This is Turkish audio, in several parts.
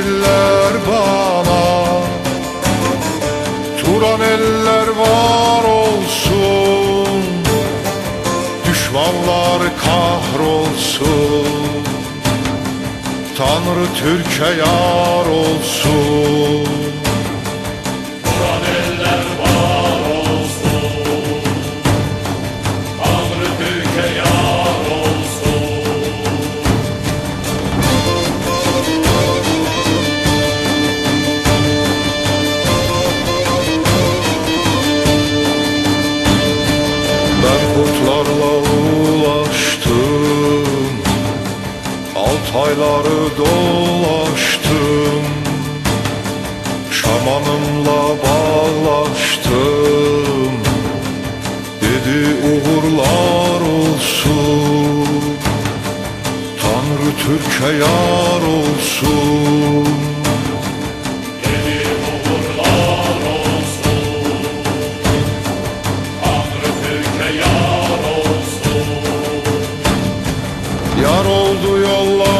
Diller bana Turan eller var olsun. Düşmanlar kahrolsun. Tanrı Türk'e yar olsun Altayları dolaştım Şamanımla bağlaştım. Dedi uğurlar olsun Tanrı Türk'e yar olsun. Yar oldu yollar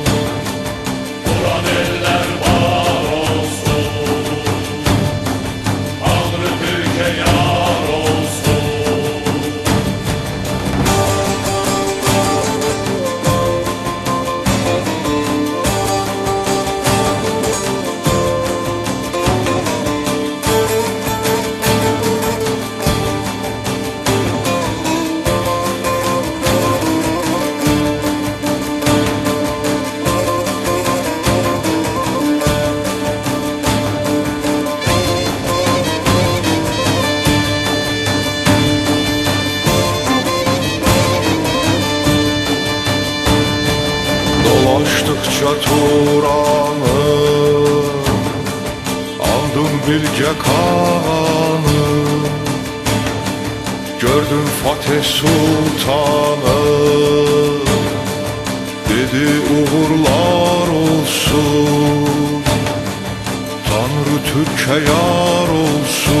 Turan'ı Aldım Bilge Kağan'ı Gördüm Fatih Sultan'ı Dedi uğurlar olsun. Tanrı Türk'e yar olsun